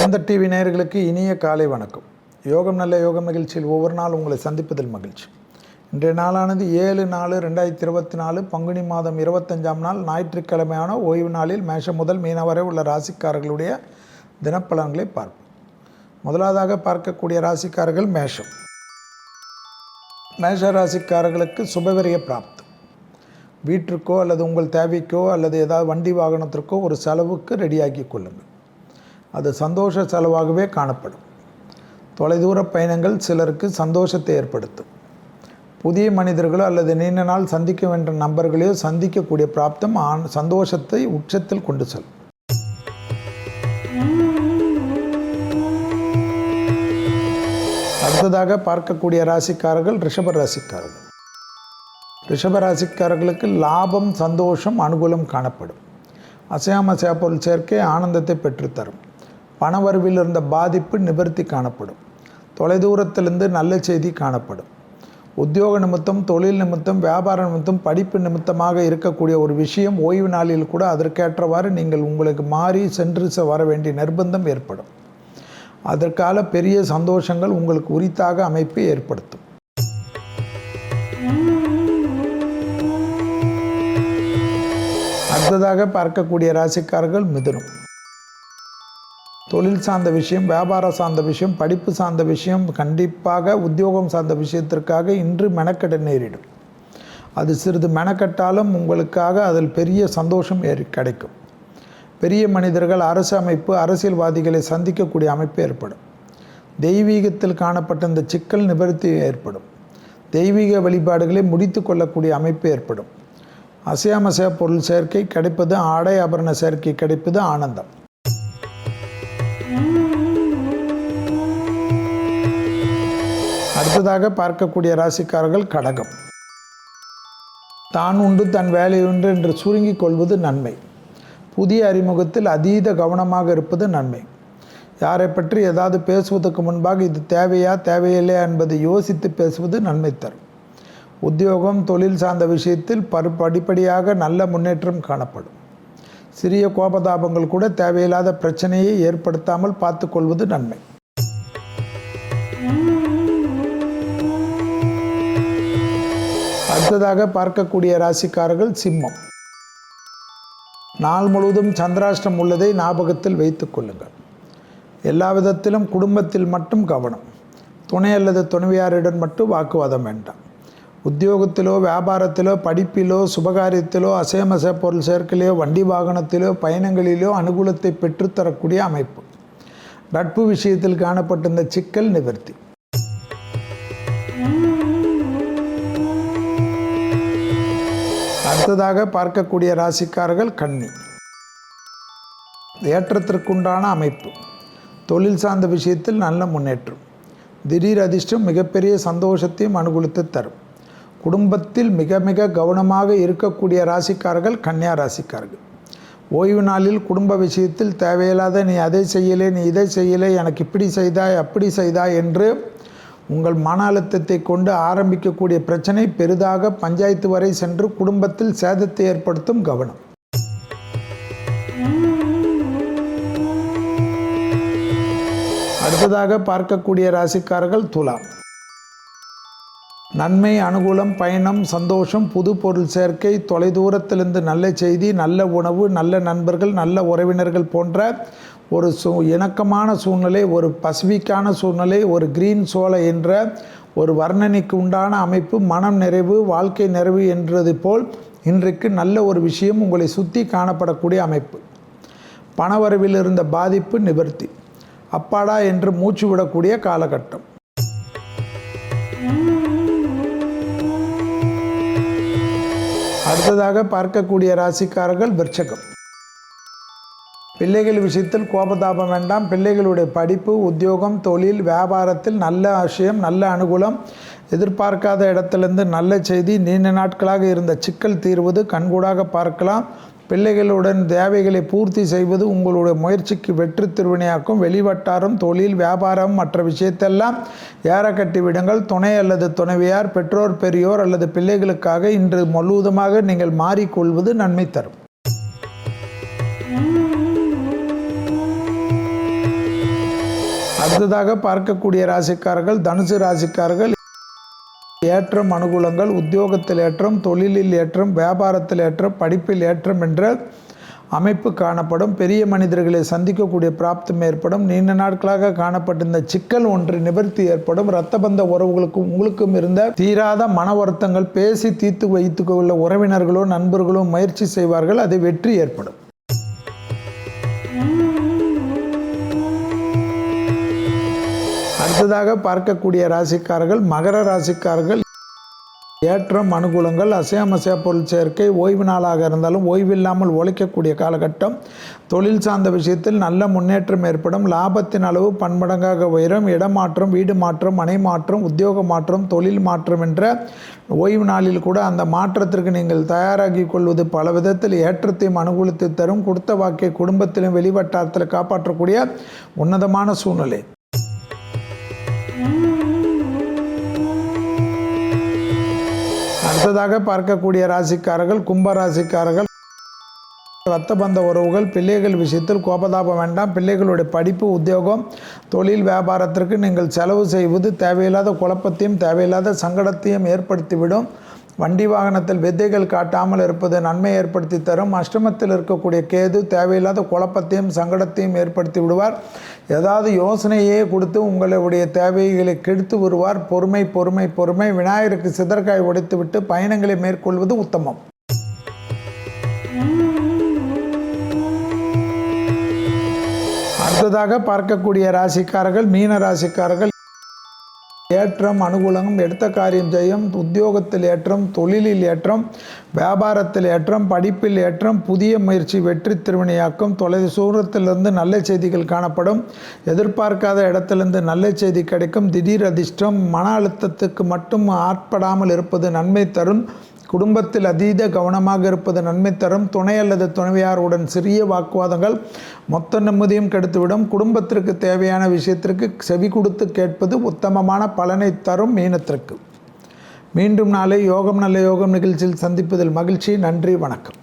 வேந்தர் டிவி நேயர்களுக்கு இனிய காலை வணக்கம். யோகம் நல்ல யோகம் நிகழ்ச்சியில் ஒவ்வொரு நாள் உங்களை சந்திப்பதில் மகிழ்ச்சி. இன்றைய நாளானது ஏழு நாலு ரெண்டாயிரத்தி இருபத்தி நாலு பங்குனி மாதம் இருபத்தஞ்சாம் நாள் ஞாயிற்றுக்கிழமையான ஓய்வு நாளில் மேஷம் முதல் மீன வரை உள்ள ராசிக்காரர்களுடைய தினப்பலன்களை பார்ப்போம். முதலாவதாக பார்க்கக்கூடிய ராசிக்காரர்கள் மேஷம். மேஷ ராசிக்காரர்களுக்கு சுபவரிய பிராப்தம். வீட்டிற்கோ அல்லது உங்கள் தேவைக்கோ அல்லது ஏதாவது வண்டி வாகனத்திற்கோ ஒரு செலவுக்கு ரெடியாக்கி கொள்ளுங்கள். அது சந்தோஷ செலவாகவே காணப்படும். தொலைதூர பயணங்கள் சிலருக்கு சந்தோஷத்தை ஏற்படுத்தும். புதிய மனிதர்களோ அல்லது நீண்ட நாள் சந்திக்க வேண்டிய நபர்களையோ சந்திக்கக்கூடிய பிராப்தம் ஆன் சந்தோஷத்தை உச்சத்தில் கொண்டு செல்லும். அடுத்ததாக பார்க்கக்கூடிய ராசிக்காரர்கள் ரிஷப ராசிக்காரர்கள். ரிஷப ராசிக்காரர்களுக்கு லாபம் சந்தோஷம் அனுகூலம் காணப்படும். அசையாமசையா பொருள் சேர்க்கை ஆனந்தத்தை பெற்றுத்தரும். பணவரவில் இருந்த பாதிப்பு நிவர்த்தி காணப்படும். தொலைதூரத்திலிருந்து நல்ல செய்தி காணப்படும். உத்தியோக நிமித்தம் தொழில் நிமித்தம் வியாபார நிமித்தம் படிப்பு நிமித்தமாக இருக்கக்கூடிய ஒரு விஷயம் ஓய்வு நாளில் கூட அதற்கேற்றவாறு நீங்கள் உங்களுக்கு மாறி சென்று வர வேண்டிய நிர்பந்தம் ஏற்படும். அதற்கால பெரிய சந்தோஷங்கள் உங்களுக்கு உரித்தாக அமைப்பை ஏற்படுத்தும். அடுத்ததாக பார்க்கக்கூடிய ராசிக்காரர்கள் மிதுனம். தொழில் சார்ந்த விஷயம் வியாபாரம் சார்ந்த விஷயம் படிப்பு சார்ந்த விஷயம் கண்டிப்பாக உத்தியோகம் சார்ந்த விஷயத்திற்காக இன்று மெனக்கெட நேரிடும். அது சிறிது மெனக்கட்டாலும் உங்களுக்காக அதில் பெரிய சந்தோஷம் ஏறி கிடைக்கும். பெரிய மனிதர்கள் அரசு அமைப்பு அரசியல்வாதிகளை சந்திக்கக்கூடிய அமைப்பு ஏற்படும். தெய்வீகத்தில் காணப்பட்ட இந்த சிக்கல் நிவர்த்தி ஏற்படும். தெய்வீக வழிபாடுகளை முடித்து கொள்ளக்கூடிய அமைப்பு ஏற்படும். அசையாமசைய பொருள் சேர்க்கை கிடைப்பது ஆடை ஆபரண சேர்க்கை கிடைப்பது ஆனந்தம். அடுத்ததாக பார்க்கக்கூடிய ராசிக்காரர்கள் கடகம். தான் உண்டு தன் வேலை உண்டு என்று சுருங்கிக் கொள்வது நன்மை. புதிய அறிமுகத்தில் அதீத கவனமாக இருப்பது நன்மை. யாரை பற்றி ஏதாவது பேசுவதற்கு முன்பாக இது தேவையா தேவையில்லையா என்பதை யோசித்து பேசுவது நன்மை தரும். உத்தியோகம் தொழில் சார்ந்த விஷயத்தில் பரு படிப்படியாக நல்ல முன்னேற்றம் காணப்படும். சிறிய கோபதாபங்கள் கூட தேவையில்லாத பிரச்சனையை ஏற்படுத்தாமல் பார்த்துக்கொள்வது நன்மை. அடுத்ததாக பார்க்கக்கூடிய ராசிக்காரர்கள் சிம்மம். நாள் முழுவதும் சந்திராஷ்டம் உள்ளதை ஞாபகத்தில் வைத்துக் கொள்ளுங்கள். எல்லா விதத்திலும் குடும்பத்தில் மட்டும் கவனம். துணை அல்லது துணைவியாரிடம் மட்டும் வாக்குவாதம் வேண்டாம். உத்தியோகத்திலோ வியாபாரத்திலோ படிப்பிலோ சுபகாரியத்திலோ அசேமச பொருள் சேர்க்கையிலோ வண்டி வாகனத்திலோ பயணங்களிலோ அனுகூலத்தை பெற்றுத்தரக்கூடிய அமைப்பு. நட்பு விஷயத்தில் காணப்பட்டிருந்த சிக்கல் நிவர்த்தி. அடுத்ததாக பார்க்கக்கூடிய ராசிக்காரர்கள் கன்னி. ஏற்றத்திற்குண்டான அமைப்பு. தொழில் சார்ந்த விஷயத்தில் நல்ல முன்னேற்றம். திடீர் அதிர்ஷ்டம் மிகப்பெரிய சந்தோஷத்தையும் அனுகூலித்து தரும். குடும்பத்தில் மிக மிக கவனமாக இருக்கக்கூடிய ராசிக்காரர்கள் கன்னியா ராசிக்காரர்கள். ஓய்வு நாளில் குடும்ப விஷயத்தில் தேவையில்லாத நீ அதை செய்யலை நீ இதை செய்யலை எனக்கு இப்படி செய்தாய் அப்படி செய்தாய் என்று உங்கள் மன அழுத்தத்தை கொண்டு ஆரம்பிக்கக்கூடிய பிரச்சனை பெரிதாக பஞ்சாயத்து வரை சென்று குடும்பத்தில் சேதத்தை ஏற்படுத்தும் கவனம். அடுத்ததாக பார்க்கக்கூடிய ராசிக்காரர்கள் துலாம். நன்மை அனுகூலம் பயணம் சந்தோஷம் புது பொருள் சேர்க்கை தொலைதூரத்திலிருந்து நல்ல செய்தி நல்ல உணவு நல்ல நண்பர்கள் நல்ல உறவினர்கள் போன்ற ஒரு சூ இணக்கமான சூழ்நிலை ஒரு பசிபிக்கான சூழ்நிலை ஒரு கிரீன் சோலை என்ற ஒரு வர்ணனைக்கு உண்டான அமைப்பு மனம் நிறைவு வாழ்க்கை நிறைவு என்றது போல் இன்றைக்கு நல்ல ஒரு விஷயம் உங்களை சுற்றி காணப்படக்கூடிய அமைப்பு. பணவரவில் இருந்த பாதிப்பு நிவர்த்தி. அப்பாடா என்று மூச்சு விடக்கூடிய காலகட்டம். அடுத்ததாக பார்க்கக்கூடிய ராசிக்காரர்கள் விருச்சகம். பிள்ளைகள் விஷயத்தில் கோபதாபம் வேண்டாம். பிள்ளைகளுடைய படிப்பு உத்தியோகம் தொழில் வியாபாரத்தில் நல்ல விஷயம் நல்ல அனுகூலம் எதிர்பார்க்காத இடத்துலேருந்து நல்ல செய்தி நீண்ட நாட்களாக இருந்த சிக்கல் தீர்வது கண்கூடாக பார்க்கலாம். பிள்ளைகளுடன் தேவைகளை பூர்த்தி செய்வது உங்களுடைய முயற்சிக்கு வெற்றி திருவினையாக்கும். வெளிவட்டாரம் தொழில் வியாபாரம் மற்ற விஷயத்தெல்லாம் ஏற கட்டி விடுங்கள். துணை அல்லது துணைவியார் பெற்றோர் பெரியோர் அல்லது பிள்ளைகளுக்காக இன்று முழுவதுமாக நீங்கள் மாறிக்கொள்வது நன்மை தரும். அடுத்ததாக பார்க்கக்கூடிய ராசிக்காரர்கள் தனுசு ராசிக்காரர்கள் ஏற்றம் அனுகூலங்கள் உத்தியோகத்தில் ஏற்றம் தொழிலில் ஏற்றம் வியாபாரத்தில் ஏற்றம் படிப்பில் ஏற்றம் என்ற அமைப்பு காணப்படும். பெரிய மனிதர்களை சந்திக்கக்கூடிய பிராப்தம் ஏற்படும். நீண்ட நாட்களாக காணப்பட்டிருந்த சிக்கல் ஒன்று நிவர்த்தி ஏற்படும். இரத்த பந்த உறவுகளுக்கும் உங்களுக்கும் இருந்த தீராத மன வருத்தங்கள் பேசி தீர்த்து வைத்துக்கொள்ள உறவினர்களோ நண்பர்களோ முயற்சி செய்வார்கள். அது வெற்றி ஏற்படும். அடுத்ததாக பார்க்கக்கூடிய ராசிக்காரர்கள் மகர ராசிக்காரர்கள் ஏற்றம் அனுகூலங்கள் அசையாமசையா பொருள் சேர்க்கை ஓய்வு நாளாக இருந்தாலும் ஓய்வில்லாமல் உழைக்கக்கூடிய காலகட்டம். தொழில் சார்ந்த விஷயத்தில் நல்ல முன்னேற்றம் ஏற்படும். லாபத்தின் அளவு பன்மடங்காக உயரும். இடமாற்றம் வீடு மாற்றம் மனை மாற்றம் உத்தியோக மாற்றம் தொழில் மாற்றம் என்ற ஓய்வு நாளில் கூட அந்த மாற்றத்திற்கு நீங்கள் தயாராகி கொள்வது பல விதத்தில் ஏற்றத்தையும் அனுகூலத்தை தரும். கொடுத்த வாக்கை குடும்பத்திலும் வெளிவட்டாரத்தில் காப்பாற்றக்கூடிய உன்னதமான சூழ்நிலை. அடுத்ததாக பார்க்கக்கூடிய ராசிக்காரர்கள் கும்ப ராசிக்காரர்கள் ரத்த பந்த உறவுகள் பிள்ளைகள் விஷயத்தில் கோபதாபம் வேண்டாம். பிள்ளைகளுடைய படிப்பு உத்தியோகம் தொழில் வியாபாரத்திற்கு நீங்கள் செலவு செய்வது தேவையில்லாத குழப்பத்தையும் தேவையில்லாத சங்கடத்தையும் ஏற்படுத்திவிடும். வண்டி வாகனத்தில் வித்தைகள் காட்டாமல் இருப்பது நன்மை ஏற்படுத்தி தரும். அஷ்டமத்தில் இருக்கக்கூடிய கேது தேவையில்லாத குழப்பத்தையும் சங்கடத்தையும் ஏற்படுத்தி விடுவார். ஏதாவது யோசனையே கொடுத்து உங்களுடைய தேவைகளை கெடுத்து வருவார். பொறுமை பொறுமை பொறுமை. விநாயகருக்கு சிதற்காய் உடைத்துவிட்டு பயணங்களை மேற்கொள்வது உத்தமம். அடுத்ததாக பார்க்கக்கூடிய ராசிக்காரர்கள் மீன ராசிக்காரர்கள் ஏற்றம் அனுகூலம் எடுத்த காரியம் ஜெயம் உத்தியோகத்தில் ஏற்றம் தொழிலில் ஏற்றம் வியாபாரத்தில் ஏற்றம் படிப்பில் ஏற்றம் புதிய முயற்சி வெற்றி திருவினையாக்கும் தொலை சூரத்திலிருந்து நல்ல செய்திகள் காணப்படும் எதிர்பார்க்காத இடத்திலிருந்து நல்ல செய்தி கிடைக்கும் திடீர் அதிர்ஷ்டம் மன அழுத்தத்துக்கு மட்டும் ஆட்படாமல் இருப்பது நன்மை தரும் குடும்பத்தில் அதீத கவனமாக இருப்பது நன்மை தரும். துணை அல்லது துணைவியாருடன் சிறிய வாக்குவாதங்கள் மொத்த நிம்மதியும் கெடுத்துவிடும். குடும்பத்திற்கு தேவையான விஷயத்திற்கு செவி கொடுத்து கேட்பது உத்தமமான பலனை தரும் மீனத்திற்கு. மீண்டும் நாளை யோகம் நல்ல யோகம் நிகழ்ச்சியில் சந்திப்பதில் மகிழ்ச்சி. நன்றி வணக்கம்.